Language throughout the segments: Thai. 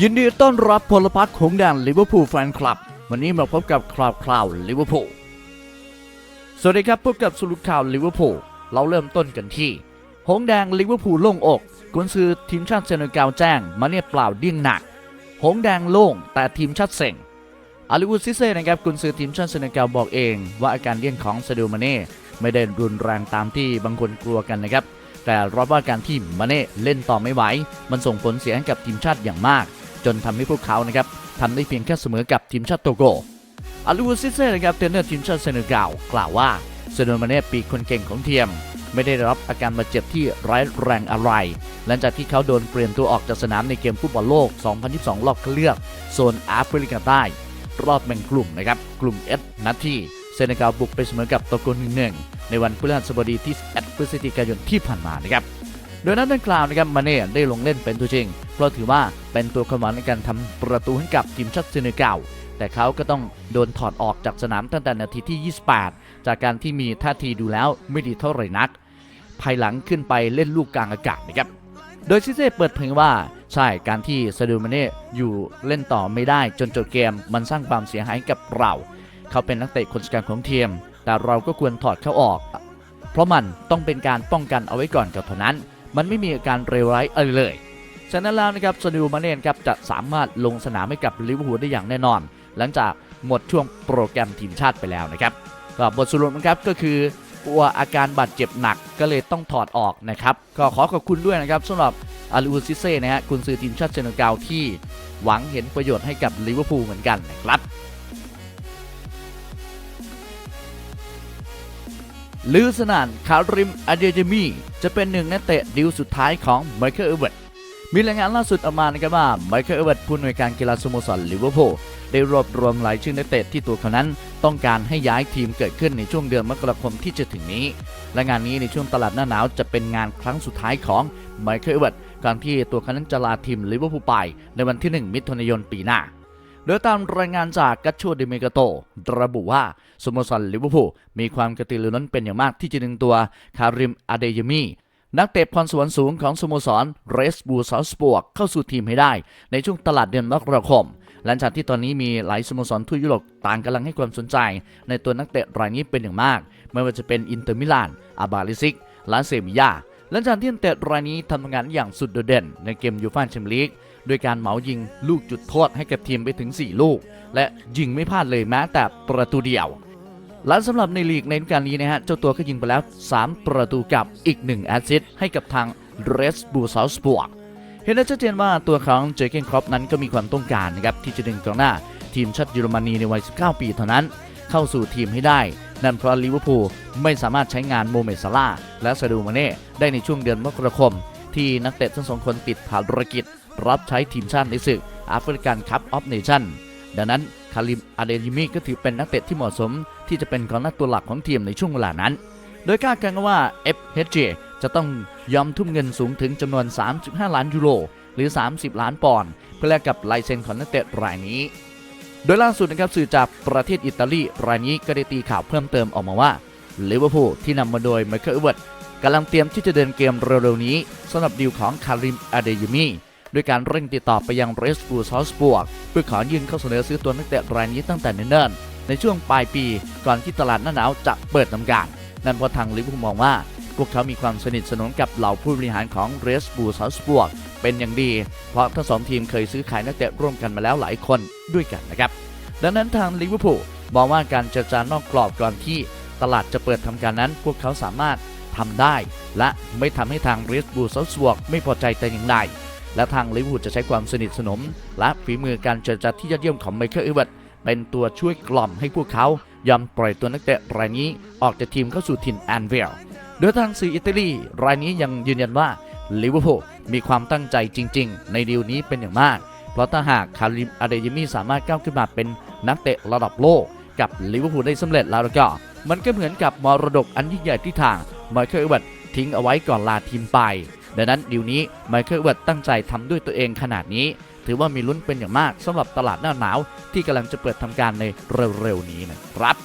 ยินดีต้อนรับพลพรรคของแดนลิเวอร์พูลแฟนคลับ วันนี้มาพบกับคราวคราวลิเวอร์พูลสวัสดีครับพบกับสรุปข่าวลิเวอร์พูลเราเริ่มต้นกันที่ หงแดงลิเวอร์พูลโล่งอกกุนซือทีมชาติเซเนกัลแจ้ง มาเนี่ยเปล่าเดี่ยงหนัก หงแดงโล่งแต่ทีมชาติเซ็งอาลิวูซิเซ่นะครับกุนซือทีมชาติเซเนกัลบอกเอง ว่าอาการเลี่ยนของซาดิมาเน่ไม่ได้รุนแรงตามที่บางคนกลัวกันนะครับแต่รับว่าการที่มาเน่เล่นต่อไม่ไหวมันส่งผลเสียให้กับทีมชาติอย่างมาก จนทำให้พวกเขานะครับทำได้เพียงแค่เสมอกับทีมชาติโตโกอาลูซิเซ่นะครับเทรนเนอร์ทีมชาติเซเนกัลกล่าวว่าเซโนมาเน่ปีกคนเก่งของเทียม ไม่ได้รับอาการบาดเจ็บที่ร้ายแรงอะไร หลังจากที่เขาโดนเปลี่ยนตัวออกจากสนามในเกมฟุตบอลโลก 2022 รอบคัดเลือกโซนแอฟริกาใต้ รอบแบ่งกลุ่มนะครับกลุ่ม S นัดที่เซเนกัลบุกไปเสมอกับโตโก1 1ในวันพฤหัสบดีที่11พฤศจิกายนที่ผ่านมานะครับ โดยนัดดังกล่าวนะครับมาเน่ได้ลงเล่นเป็นตัวจริง เพราะถือว่าเป็นตัวขมันในการทำประตูให้กับทีมชาติเซเนกัลแต่เขาก็ต้องโดนถอดออกจากสนามตั้งแต่นาทีที่ 28 จากการที่มีท่าทีดูแล้วไม่ดีเท่าไหร่นัก ภายหลังขึ้นไปเล่นลูกกลางอากาศนะครับ โดยซิเซ่เปิดเผยว่าใช่การที่ซาดูมาเน่อยู่เล่นต่อไม่ได้จนจบเกม มันสร้างความเสียหายกับเรา เขาเป็นนักเตะคนสำคัญของทีม แต่เราก็ควรถอดเขาออก เพราะมันต้องเป็นการป้องกันเอาไว้ก่อนกับเท่านั้น มันไม่มีอาการเลวร้ายอะไรเลยฉะนั้นแล้วนะครับซาดิโอมาเน่ครับจะสามารถลงสนามให้กับลิเวอร์พูลได้อย่างแน่นอน หลังจากหมดช่วงโปรแกรมทีมชาติไปแล้วนะครับก็บทสรุปนะครับก็คือกลัวอาการบาดเจ็บหนักก็เลยต้องถอดออกนะครับ ก็ขอขอบคุณด้วยนะครับสำหรับอาลูซิเซ่นะฮะคุณซื้อทีมชาติเซนกัลที่หวังเห็นประโยชน์ให้กับลิเวอร์พูลเหมือนกันนะครับ ลือสนานคาริมอเดเจมีจะเป็นหนึ่งนักเตะดิวสุดท้ายของไมเคิลเอเวิร์ดมีรายงานล่าสุดออกมานะครับว่าไมเคิลเอเวิร์ดผู้อำนวยการกีฬาสโมสรลิเวอร์พูลได้รวบรวมรายชื่อนักเตะที่ตัวเขานั้นต้องการให้ย้ายทีมเกิดขึ้นในช่วงเดือนมกราคมที่จะถึงนี้ และงานนี้ในช่วงตลาดหน้าหนาวจะเป็นงานครั้งสุดท้ายของไมเคิลเอเวิร์ดก่อนที่ตัวเขานั้นจะลาทีมลิเวอร์พูลไปในวันที่ 1 มิถุนายนปีหน้า โดยตามรายงานจากกัชโชเดเมกาโต ระบุว่าสโมสรลิเวอร์พูลมีความกระตือรือร้นเป็นอย่างมากที่จะดึงตัวคาริมอาเดยมีนักเตะพรสวรรค์สูงของสโมสรเรสบูซาสปวกเข้าสู่ทีมให้ได้ ในช่วงตลาดเดือนมกราคม หลังจากที่ตอนนี้มีหลายสโมสรทั่วยุโรปต่างกำลังให้ความสนใจ ในตัวนักเตะรายนี้เป็นอย่างมาก ไม่ว่าจะเป็นอินเตอร์มิลาน อาบาลิซิกลาเซมิยาหลังจากที่นักเตะรายนี้ทำงานอย่างสุดโดดเด่นในเกมยูฟ่าแชมเปี้ยนลีก โดยการเหมายิงลูกจุดโทษให้กับทีมไปถึง 4 ลูก และยิงไม่พลาดเลยแม้แต่ประตูเดียว และสำหรับในลีกในฤดูกาลนี้นะฮะเจ้าตัวก็ยิงไปแล้ว 3 ประตูกับอีก 1 แอสซิสต์ให้กับทางเรสบูซาสปวกเห็นได้ชัดเจนว่าตัวของเจเกนครอปนั้นก็มีความต้องการนะครับที่จะดึงกองหน้า ทีมชาติเยอรมนีในวัย 19 ปีเท่านั้น เข้าสู่ทีมให้ได้ นั่นเพราะลิเวอร์พูลไม่สามารถใช้งานโมเมดซาลาและซาดูมาเน่ได้ในช่วงเดือนมกราคม ที่นักเตะทั้งสองคนติดภารกิจ รับใช้ทีมชาติในศึกแอฟริกันคัพออฟเนชั่นดังนั้นคาริมอาเดยิมีก็ถือเป็นนักเตะที่เหมาะสม ที่จะเป็นกองหน้าตัวหลักของทีมในช่วงเวลานั้น โดยคาดการณ์กันว่า FHJ จะต้องยอมทุ่มเงินสูงถึงจำนวน 3.5 ล้านยูโรหรือ 30 ล้านปอนด์เพื่อแลกกับลายเซ็นของนักเตะรายนี้ โดยล่าสุดนะครับสื่อจากประเทศอิตาลีรายนี้ก็ได้ตีข่าวเพิ่มเติมออกมาว่าลิเวอร์พูลที่นำมาโดยไมเคิลเอเวิร์ดกำลังเตรียมที่จะเดินเกมเร็วๆนี้สำหรับดีลของคาริมอาเดยมี ด้วยการเร่งติดต่อไปยังเรสบูซอสบวกเพื่อขอยื่นเข้าเสนอซื้อตัวนักเตะรายนี้ตั้งแต่เนิ่นๆในช่วงปลายปีก่อนที่ตลาดหน้าหนาวจะเปิดทำการ นั่นเพราะทางลิเวอร์พูลมองว่า พวกเขามีความสนิทสนมกับเหล่าผู้บริหารของเรสบูซอสบวกเป็นอย่างดี เพราะทั้งสองทีมเคยซื้อขายนักเตะร่วมกันมาแล้วหลายคนด้วยกันนะครับดังนั้นทางลิเวอร์พูลมองว่าการเจรจานอกกรอบก่อนที่ตลาดจะเปิดทำการนั้น พวกเขาสามารถทำได้ และไม่ทำให้ทางเรสบูซอสบวกไม่พอใจแต่อย่างใด และทางลิเวอร์พูลจะใช้ความสนิทสนม และฝีมือการเจรจาที่ยอดเยี่ยมของไมเคิลเอเวิร์ดเป็นตัวช่วยกล่อมให้พวกเขายอมปล่อยตัวนักเตะรายนี้ออกจากทีมเข้าสู่ถิ่นแอนเวลโดยทางสื่ออิตาลีรายนี้ยังยืนยันว่าลิเวอร์พูลมีความตั้งใจจริง ๆ ในดีลนี้เป็นอย่างมาก เพราะถ้าหากคาริมอาเดยมีสามารถก้าวขึ้นมาเป็นนักเตะระดับโลก กับลิเวอร์พูลได้สำเร็จแล้วก็ มันก็เหมือนกับมรดกอันยิ่งใหญ่ที่ทางไมเคิลเอเวิร์ดทิ้งเอาไว้ก่อนลาทีมไป ดังนั้นดีลนี้ไมเคิลเวิร์ดตั้งใจทำด้วยตัวเองขนาดนี้ ถือว่ามีลุ้นเป็นอย่างมากสำหรับตลาดหน้าหนาว ที่กำลังจะเปิดทำการในเร็วๆนี้นะครับ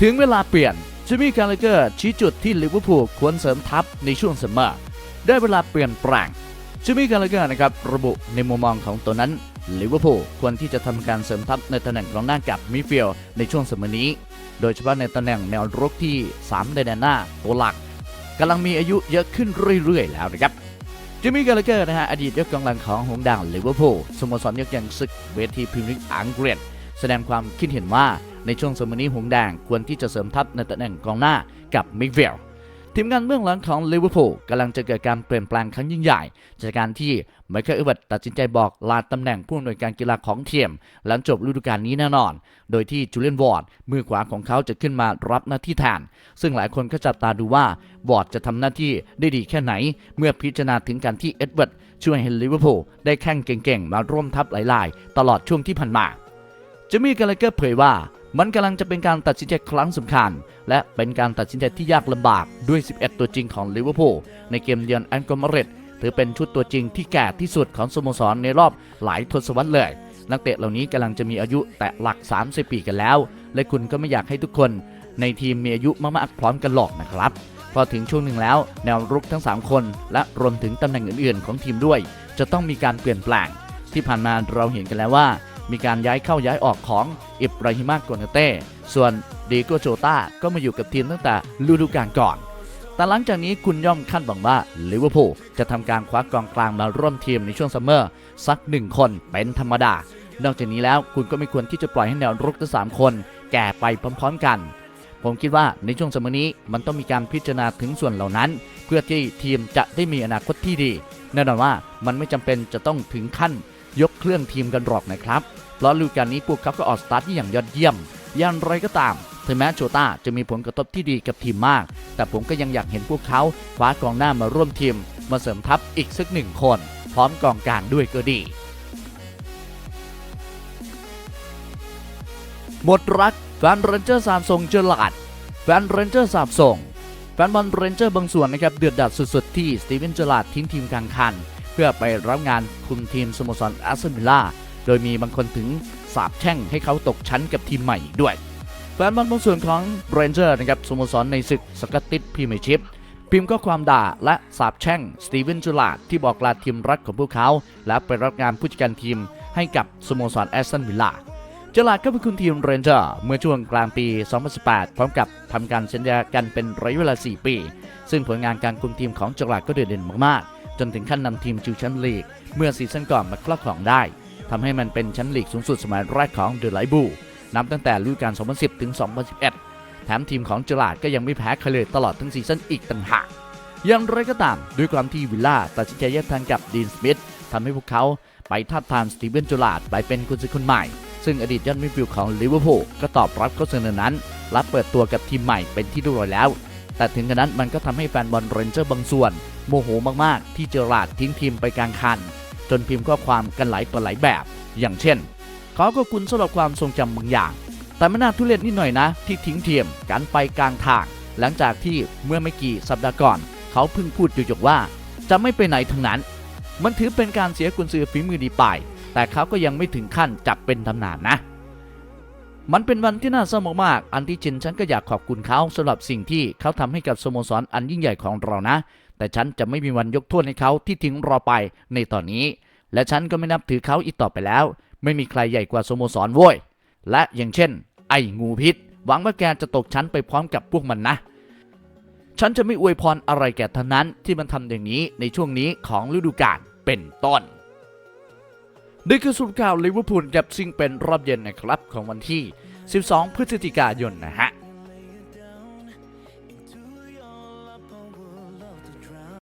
ถึงเวลาเปลี่ยนจิมมี่คาร์เลเกอร์ชี้จุดที่ลิเวอร์พูลควรเสริมทัพในช่วงซัมเมอร์ได้เวลาเปลี่ยนแปลงจิมมี่กันเลยกันนะครับระบุในมุมมองของตัวนั้นลิเวอร์พูลควรที่จะทำการเสริมทัพในตำแหน่งกองหน้ากับมิฟิลในช่วงสมัยนี้ โดยเฉพาะในตำแหน่งแนวรุกที่ 3 ในแดนหน้าตัวหลักกำลังมีอายุเยอะขึ้นเรื่อยๆ แล้วนะครับจิมมี่กาลเกอร์นะฮะอดีตยอดกองหลังของหงส์ด่างลิเวอร์พูลสโมสรยักษ์ยังศึกเวทีพรีเมียร์ลีกอังกฤษแสดงความคิดเห็นว่าในช่วงสมัยนี้หงส์แดงควรที่จะเสริมทัพในตำแหน่งกองหน้ากับมิกเวล ทีมงานเบื้องหลังของลิเวอร์พูลกำลังจะเกิดการเปลี่ยนแปลงครั้งยิ่งใหญ่ จากการที่ไมเคิลเอเวอร์ตตัดสินใจบอกลาตำแหน่งผู้อำนวยการกีฬาของทีมหลังจบฤดูกาลนี้แน่นอน โดยที่จูเลียนวอร์ดมือขวาของเขาจะขึ้นมารับหน้าที่แทน ซึ่งหลายคนก็จับตาดูว่าวอร์ดจะทำหน้าที่ได้ดีแค่ไหน เมื่อพิจารณาถึงการที่เอ็ดเวิร์ดช่วยให้ลิเวอร์พูลได้แข่งเก่งๆ มาร่วมทัพหลายๆ ตลอดช่วงที่ผ่านมาเจมี่กาลเกอร์เผยว่า มันกำลังจะเป็นการตัดสินใจครั้งสำคัญ และเป็นการตัดสินใจที่ยากลำบากด้วย 11 ตัวจริงของลิเวอร์พูลในเกมเยือนแอนกอมาเรตถือเป็นชุดตัวจริงที่แก่ที่สุดของสโมสรในรอบหลายทศวรรษเลย นักเตะเหล่านี้กำลังจะมีอายุแตะหลัก 30 ปีกันแล้ว และคุณก็ไม่อยากให้ทุกคน ในทีมมีอายุมากๆพร้อมกันหรอกนะครับพอถึงช่วงหนึ่งแล้ว แนวรุกทั้ง 3 คน และรวมถึงตำแหน่งอื่นๆ ของทีมด้วย จะต้องมีการเปลี่ยนแปลง ที่ผ่านมาเราเห็นกันแล้วว่า มีการย้ายเข้าย้ายออกของอิบราฮิมาโกเนเต้ ส่วนเดโกโจตาก็มาอยู่กับทีมตั้งแต่ฤดูกาลก่อน แต่หลังจากนี้คุณย่อมคาดหวังว่าลิเวอร์พูลจะทำการคว้ากองกลางมาร่วมทีมในช่วงซัมเมอร์สักหนึ่งคนเป็นธรรมดา นอกจากนี้แล้วคุณก็ไม่ควรที่จะปล่อยให้แนวรุกทั้งสามคนแก่ไปพร้อมๆกันผมคิดว่าในช่วงสมัยนี้มันต้องมีการพิจารณาถึงส่วนเหล่านั้น เพื่อที่ทีมจะได้มีอนาคตที่ดี แน่นอนว่ามันไม่จำเป็นจะต้องถึงขั้นยกเครื่องทีมกันหรอกนะครับ เพราะฤดูกาลนี้พวกเขาก็ออกสตาร์ทที่อย่างยอดเยี่ยมอย่างไรก็ตามถึงแม้โจต้าจะมีผลกระทบที่ดีกับทีมมาก แต่ผมก็ยังอยากเห็นพวกเขาคว้ากองหน้ามาร่วมทีม มาเสริมทัพอีกสักหนึ่งคน พร้อมกองกลางด้วยก็ดีหมดรักแฟนเรนเจอร์สามทรงเจอหลาดแฟนเรนเจอร์สามทรงแฟนบอลเรนเจอร์บางส่วนนะครับเดือดดาลสุดๆที่สตีเวนเจอร์ลาดทิ้งทีมกลางคัน เพื่อไปรับงานคุมทีมสโมสรอาร์เซนอลา โดยมีบางคนถึงสาบแช่งให้เขาตกชั้นกับทีมใหม่ด้วยแฟนบอลบางส่วนของเรนเจอร์นะครับสโมสรในศึกสกอตติชพรีเมียร์ชิพพิมพ์ข้อความด่าและสาบแช่งสตีเวนเจอร์ลาดที่บอกลาทีมรักของพวกเขา และไปรับงานผู้จัดการทีมให้กับสโมสรแอสตันวิลล่าเจอราร์ดก็เป็นคุณทีมเรนเจอร์เมื่อช่วงกลางปี 2018 พร้อมกับทำการสัญญากันเป็นระยะเวลา 4 ปี ซึ่งผลงานการคุมทีมของเจอราร์ดก็โดดเด่นมากๆ จนถึงขั้นนำทีมจิวแชมป์ลีกเมื่อซีซั่นก่อนมาครอบครองได้ ทำให้มันเป็นแชมป์ลีกสูงสุดสมัยแรกของเดอะไลบูนับตั้งแต่ฤดูกาล 2010 ถึง 2011 แถมทีมของเจอราดก็ยังไม่แพ้ใครเลยตลอดทั้งซีซั่นอีกต่างหาก อย่างไรก็ตาม ด้วยความที่วิลล่าตัดสินใจแยกทางกับดีนสมิธทำให้พวกเขาไปทับทามสตีเวนจลาดไปเป็นกุญสือคนใหม่ ซึ่งอดีตยอดมิดฟิลด์ของลิเวอร์พูลก็ตอบรับข้อเสนอนั้น รับเปิดตัวกับทีมใหม่เป็นที่เรียบร้อยแล้ว แต่ถึงกระนั้นมันก็ทำให้แฟนบอลเรนเจอร์บางส่วน โมโหมากๆ ที่เจอราดทิ้งทีมไปกลางคัน จนพิมพ์ข้อความกันหลายต่อหลายแบบ อย่างเช่น ขอขอบคุณสำหรับความทรงจำบางอย่าง แต่ไม่น่าทุเรศนิดหน่อยนะ ที่ทิ้งเทียมกันไปกลางทาง หลังจากที่เมื่อไม่กี่สัปดาห์ก่อน เขาเพิ่งพูดอยู่ๆว่า จะไม่ไปไหนทั้งนั้น มันถือเป็นการเสียกุญซือฝีมือดีไป แต่เขาก็ยังไม่ถึงขั้นจับเป็นตำนานนะมันเป็นวันที่น่าเศร้ามากๆ อันที่จริงฉันก็อยากขอบคุณเขาสำหรับสิ่งที่เขาทำให้กับสโมสรอันยิ่งใหญ่ของเรานะ แต่ฉันจะไม่มีวันยกโทษให้เขาที่ทิ้งเราไปในตอนนี้ และฉันก็ไม่นับถือเขาอีกต่อไปแล้ว ไม่มีใครใหญ่กว่าสโมสรโว้ย และอย่างเช่น ไอ้งูพิษ หวังว่าแกจะตกชั้นไปพร้อมกับพวกมันนะ ฉันจะไม่อวยพรอะไรแกท่านนั้นที่มันทำอย่างนี้ในช่วงนี้ของฤดูกาลเป็นต้นนี่คือสรุปข่าวลิเวอร์พูลกับซิงเป็นรอบเย็นนะครับของวันที่ 12 พฤศจิกายนนะฮะ